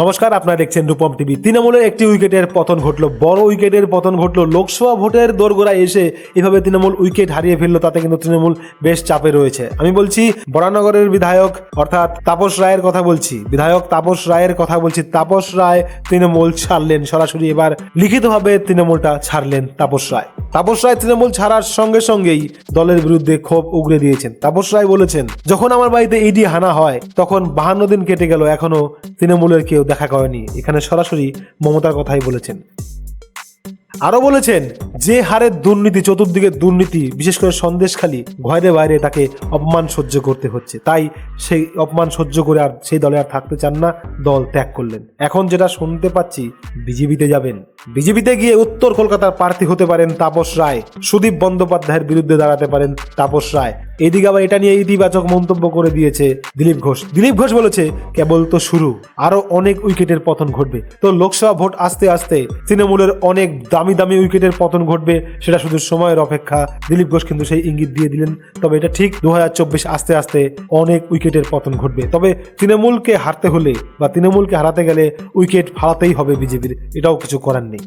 নমস্কার, আপনারা দেখছেন রূপম টিভি। তৃণমূলের একটি উইকেটের পতন ঘটলো, বড় উইকেটের পতন ঘটলো। লোকসভা ভোটের দোরগোড়ায় এসে এভাবে তৃণমূল উইকেট হারিয়ে ফেলল, তাতে কিন্তু তৃণমূল বেশ চাপে রয়েছে। আমি বলছি, বরানগরের বিধায়ক অর্থাৎ তাপস রায়ের কথা বলছি। বিধায়ক তাপস রায়ের কথা বলছি, তাপস রায় তৃণমূল ছাড়লেন। সরাসরি এবার লিখিতভাবে তৃণমূলটা ছাড়লেন তাপস রায়। তাপস রায় তৃণমূল ছাড়ার সঙ্গে সঙ্গেই দলের বিরুদ্ধে ক্ষোভ উগড়ে দিয়েছেন। তাপস রায় বলেছেন, যখন আমার বাড়িতে ইডি হানা হয়, তখন বাহান্ন দিন কেটে গেল, এখনও তৃণমূলের কেউ দেখা করেনি। এখানে সরাসরি মমতার কথাই বলেছেন। আরও বলেছেন যে হারে দুর্নীতি, চতুর্দিকে দুর্নীতি, বিশেষ করে সন্দেশখালী ঘরে বাইরে তাকে অপমান সহ্য করতে হচ্ছে। তাই সেই অপমান সহ্য করে আর সেই দলে আর থাকতে চান না, দল ত্যাগ করলেন। এখন যেটা শুনতে পাচ্ছি, বিজেপিতে যাবেন। বিজেপিতে গিয়ে উত্তর কলকাতার প্রার্থী হতে পারেন তাপস রায়। সুদীপ বন্দ্যোপাধ্যায়ের বিরুদ্ধে দাঁড়াতে পারেন তাপস রায়। এদিকে আবার এটা নিয়ে ইতিবাচক মন্তব্য করে দিয়েছে দিলীপ ঘোষ। দিলীপ ঘোষ বলেছে, কেবল তো শুরু। আরও অনেক উইকেটের পতন ঘটবে। তো লোকসভা ভোট আস্তে আস্তে তৃণমূলের অনেক দামি দামি উইকেটের পতন ঘটবে সেটা শুধু সময়ের অপেক্ষা। দিলীপ ঘোষ কিন্তু সেই ইঙ্গিত দিয়ে দিলেন, তবে এটা ঠিক দু হাজার চব্বিশ আস্তে আস্তে অনেক উইকেটের পতন ঘটবে। তবে তৃণমূলকে হারতে হলে বা তৃণমূলকে হারাতে গেলে উইকেট ফাড়াতেই হবে বিজেপির, এটাও কিছু করার নেই।